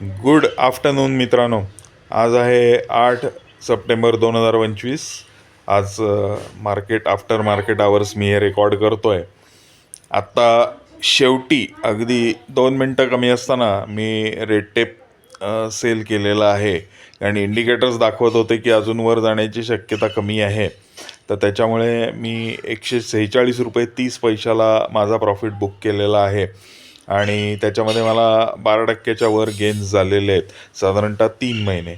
Good afternoon मित्रांनो. आज आहे आठ सप्टेंबर दोन हजार पंचवीस. आज मार्केट आफ्टर मार्केट आवर्स मी हे रेकॉर्ड करतो आहे आत्ता शेवटी अगदी दोन मिनटं कमी असताना मी रेड टेप सेल केलेला आहे. आणि इंडिकेटर्स दाखवत होते की अजून वर जाण्याची शक्यता कमी आहे. तर त्याच्यामुळे मी एकशे सेहेचाळीस रुपये तीस पैशाला माझा प्रॉफिट बुक केलेला आहे. आणि त्याच्यामध्ये मला बारा टक्क्याच्या वर गेन्स झालेले आहेत. साधारणतः तीन महिने.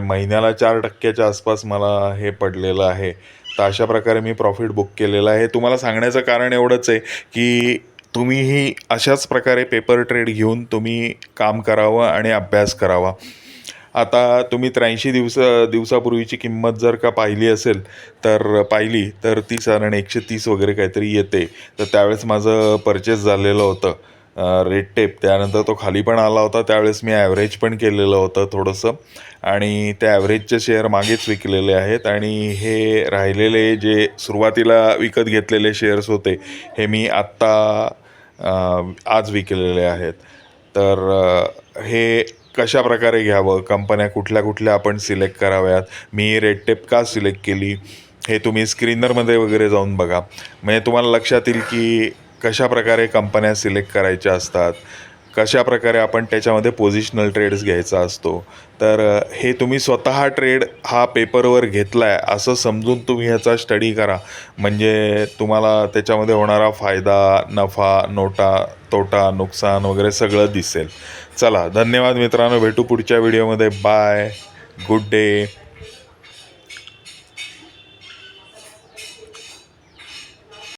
महिन्याला चार टक्क्याच्या आसपास मला हे पडलेलं आहे. तर अशा प्रकारे मी प्रॉफिट बुक केलेलं आहे. तुम्हाला सांगण्याचं कारण एवढंच आहे की तुम्हीही अशाच प्रकारे पेपर ट्रेड घेऊन तुम्ही काम करावं आणि अभ्यास करावा. आता तुम्ही त्र्याऐंशी दिवस दिवसापूर्वीची किंमत जर का पाहिली असेल तर पाहिली तर ती साधारण एकशे तीस वगैरे काहीतरी येते. तर त्यावेळेस माझं परचेस झालेलं होतं. रेड टेप त्यानंतर तो खाली पण आला होता. त्यावेळेस मी ॲव्हरेज पण केलेलं होतं थोडंसं. आणि त्या ॲव्हरेजचे शेअर मागेच विकलेले आहेत. आणि हे राहिलेले जे सुरुवातीला विकत घेतलेले शेअर्स होते हे मी आत्ता आज विकलेले आहेत. तर हे कशा प्रकारे घ्यावं? कंपन्या कुठल्या कुठल्या आपण सिलेक्ट कराव्यात? मी रेड टेप का सिलेक्ट केली? हे तुम्ही स्क्रीनरमध्ये वगैरे जाऊन बघा. म्हणजे तुम्हाला लक्षात येईल की कशा प्रकारे कंपन्या सिलेक्ट करायच्या असतात? कशा प्रकारे आपण त्याच्यामध्ये पोझिशनल ट्रेड्स घ्यायचा असतो? तर हे तुम्ही स्वतः ट्रेड हा पेपरवर घेतला आहे असं समजून तुम्ही ह्याचा स्टडी करा. म्हणजे तुम्हाला त्याच्यामध्ये होणारा फायदा नफा नोटा तोटा नुकसान वगैरे सगळं दिसेल. चला धन्यवाद मित्रांनो. भेटू पुढच्या व्हिडिओमध्ये बाय गुड डे